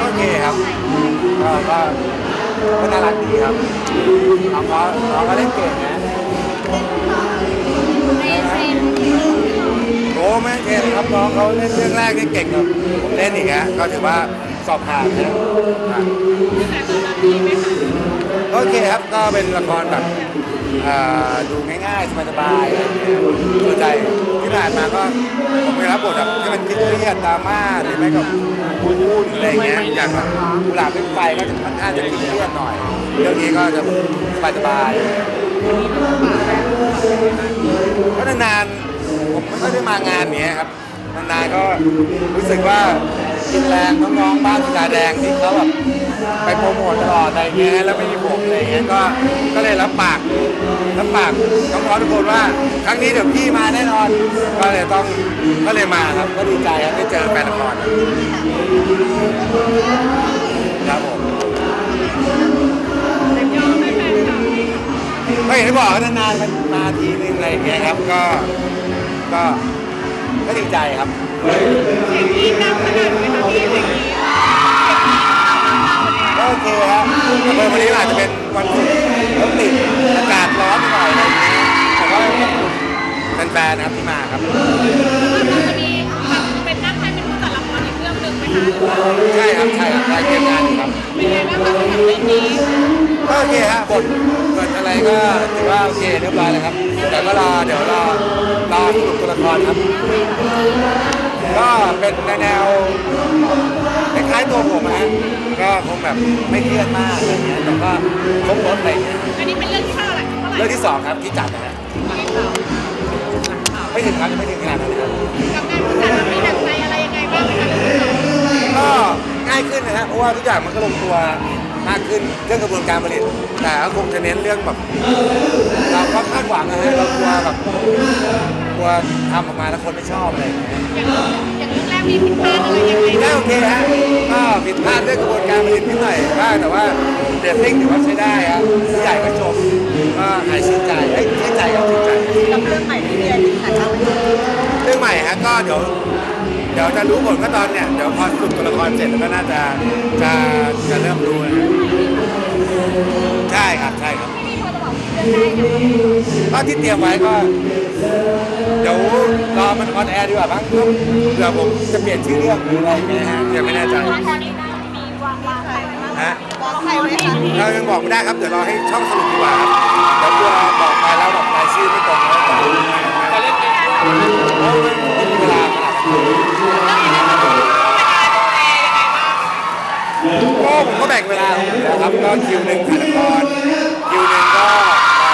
โอเคครับก็ก็ก็น่ารักดีครับน้องเขาน้องก็เล่นเก่งนะโอ้ไม่เก่งครับน้องเขาเล่นเรื่องแรกนี่เก่งครับผมเล่นอีกฮะก็ถือว่าสอบผ่านนะอะแต่ตอนโอเคครับก็เป็นละครแบบ ดูง่ายๆสบายๆอะไรอย่างเงี้ยสนใจที่ผ่านมาก็ผมไปรับบทแบบที่มันเครียดดราม่าหรือไม่ก็พูดอะไรเงี้ยอย่างแบบกุหลาบเป็นไฟก็จะค่อนข้างจะเครียดหน่อย เรื่องนี้ก็จะสบายๆก็นานๆผมไม่ค่อยได้มางานเนี้ยครับนานๆก็รู้สึกว่ากินแรงน้องๆบ้านศิลาแดงที่เขาแบบ ปโปรโมทตลอดอะไรเงี้ยแล้วไม่มีผมอะไรเงี้ยก็ก็เลยรับปากรับปากน้องๆทุกคนว่า ครั้งนี้เดี๋ยวพี่มาแน่นอน ก็เลยต้องก็เลยมาครับก็ดีใจครับได้เจอแฟนละครครับผมแต่ยอมให้แฟนคลับก็อย่างที่บอกนานๆมันมาทีนึงอะไรเงี้ยครับก็ก็ก็ดีใจครับเสียงกรี๊ดดังขนาดไหนคะพี่เสียงก นๆนะครับที่มาครับแล้วเราจะมีแบบเป็นนักให้เป็นผู้จัดละครอีกเรื่องหนึ่งไหมคะหรือว่าใช่ครับใช่ครับรายเตรียมงานอยู่ครับ เป็นไงบ้างคะสำหรับเรื่องนี้ก็โอเคฮะบทบทอะไรก็ถือว่าโอเคเรียบร้อยแล้วครับ แต่ก็รอเดี๋ยวรอรอสรุปตัวละครครับ ก็เป็นในแนวคล้ายๆตัวผมนะฮะก็คงแบบไม่เครียดมากอะไรเงี้ยแต่ก็ครบรถอะไรเงี้ยอันนี้เป็นเรื่องที่เท่าไหร่เท่าไหร่เรื่องที่สองครับที่จัดนะฮะไม่ถึง ครับไม่ถึงขนาดนั้นนะครับกับงานผู้จัดเรามีหนักใจอะไรยังไงบ้างไหมคะเรื่องที่สองก็ง่ายขึ้นนะฮะเพราะว่าทุกอย่างมันก็ลงตัวมากขึ้นเรื่องกระบวนการผลิต แต่ก็คงจะเน้นเรื่องแบบเราก็คาดหวังนะฮะเรากลัวแบบกลัวทำออกมาแล้วคนไม่ชอบอะไรอย่างเงี้ยอย่างอย่างเรื่องแรกมีผิดพลาดอะไรยังไงได้บ้างโอเคฮะก็ผิดพลาดเรื่องกระบวนการผลิตนิดหน่อยบ้างแต่ว่าเดตติ้งถือว่าใช้ได้ครับผู้ใหญ่ก็ชมก็หายชื่ เรื่องใหม่ฮะก็เดี๋ยวเดี๋ยวจะรู้ผลก็ตอนเนี่ยเดี๋ยวพอสรุปตัวละครเสร็จแล้วก็น่าจะจะจะเริ่มรู้นะใช่ครับใช่ครับที่พอจะบอกเรื่องได้ไหมก็ที่เตรียมไว้ก็ เดี๋ยวรอมันออนแอร์ดีกว่าบ้างเผื่อผมจะเปลี่ยนชื่อเรื่องหรืออะไรอย่างเงี้ยฮะยังไม่แน่ใจตอนนี้ได้มีวางวางใครไว้บ้างฮะบอกใครไว้คะเรายังบอกไม่ได้ครับเดี๋ยวรอให้ช่องสรุปดีกว่าครับเดี๋ยวกลัวบอกไปแล้วแบบรายชื่อไม่ตรงแล้วแต่จะเล่นเกม ครับก็คิวหนึ่งถ่ายละครคิวหนึ่งก็มา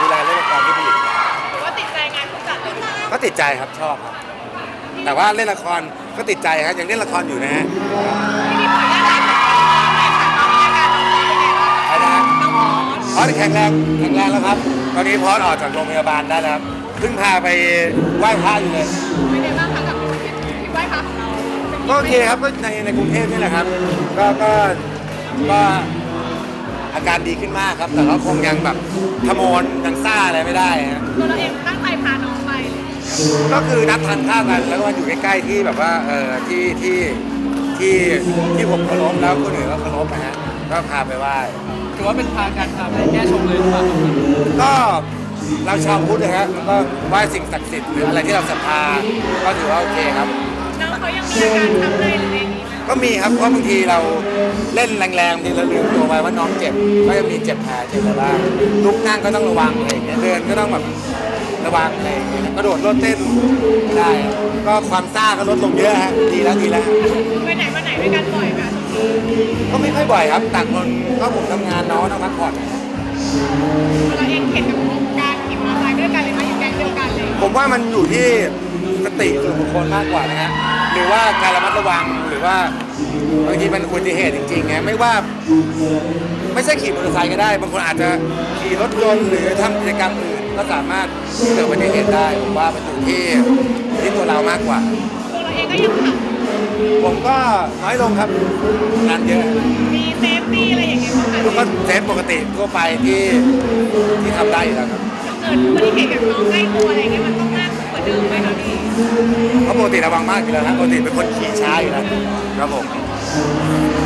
ดูแลเรื่องละครที่ผลิตหรือว่าติดใจงานผู้จัดเลยไหมก็ติดใจครับชอบครับ แต่ว่าเล่นละครก็ติดใจครับยังเล่นละครอยู่นะฮะที่มีผลงานอะไรบ้างในฐานะอาการน้องเป็นไงบ้างไปนะฮะน้องหมอพอสแข็งแรงแข็งแรงแล้วครับ ตอนนี้พอสออกจากโรงพยาบาลได้แล้วครับเพิ่งพาไปไหว้พระอยู่เลยเป็นไงบ้างคะกับที่ไหว้พระของเราเป็นก็โอเคครับก็ในในกรุงเทพนี่แหละครับ ก็ก็ก็ อาการดีขึ้นมากครับ แต่ก็คงยังแบบขโมนยังซ่าอะไรไม่ได้ฮะตัวเราเองตั้งใจพาน้องไปเลยก็คือนัดทานข้าวกันแล้วก็มันอยู่ใกล้ๆที่แบบว่าเออที่ที่ที่ที่ผมเคารพแล้วคนอื่นก็เคารพนะฮะก็พาไปไหว้ถือว่าเป็นทางการพาไปแก้ชงเลยหรือเปล่าครับก็เราชาวพุทธนะฮะมันก็ไหว้สิ่งศักดิ์สิทธิ์หรืออะไรที่เราศรัทธาก็ถือว่าโอเคครับ น้องเขายังมีอาการทำได้หรืออะไรอย่างนี้ไหม ก็มีครับเพราะบางทีเราเล่นแรงๆบางทีเราลืมตัวไปว่าน้องเจ็บก็จะมีเจ็บแผลเจ็บอะไรบ้างลุกนั่งก็ต้องระวังอะไรอย่างเงี้ยเดินก็ต้องแบบระวังอะไรอย่างเงี้ยกระโดดโลดเต้นไม่ได้ครับก็ความซ่าก็ลดลงเยอะฮะดีแล้วดีแล้วไปไหนมาไหนด้วยกันบ่อยไหมก็ไม่ค่อยบ่อยครับต่างคนก็ผมทำงานน้องต้องพักผ่อนเราเองเห็นกับการขี่มอเตอร์ไซค์ด้วยกันเลยไหมอยู่แก๊งเดียวกันเลยผมว่ามันอยู่ที่สติส่วนบุคคลมากกว่านะฮะหรือว่าการระมัดระวังห รือว่าบางทีมันอุบัติเหตุจริงๆไงไม่ว่าไม่ใช่ขี่มอเตอร์ไซค์ก็ได้ บางคนอาจจะขี่รถยนต์หรือทำกิจกรรมอื่นก็สามารถเกิดอุบัติเหตุได้ผมว่ามันอยู่ที่ที่ตัวเรามากกว่า ตัวเราเองก็ยังขับผมก็น้อยลงครับงานเยอะมีเซฟตี้อะไรอย่างเงี้ยบ้างคะแล้วก็เซฟปกติทั่วไปที่ที่ทำได้อยู่แล้วครับ เกิดอุบัติเหตุกับน้องใกล้ตัวอะไรเงี้ยมันต้องมากกว่าเดิดื้อไหมคะพี่เพราะปก ติระวังมากอยู่แล้วฮะปกติเป็นคนขี่ช้าอยู่แล้วครับผม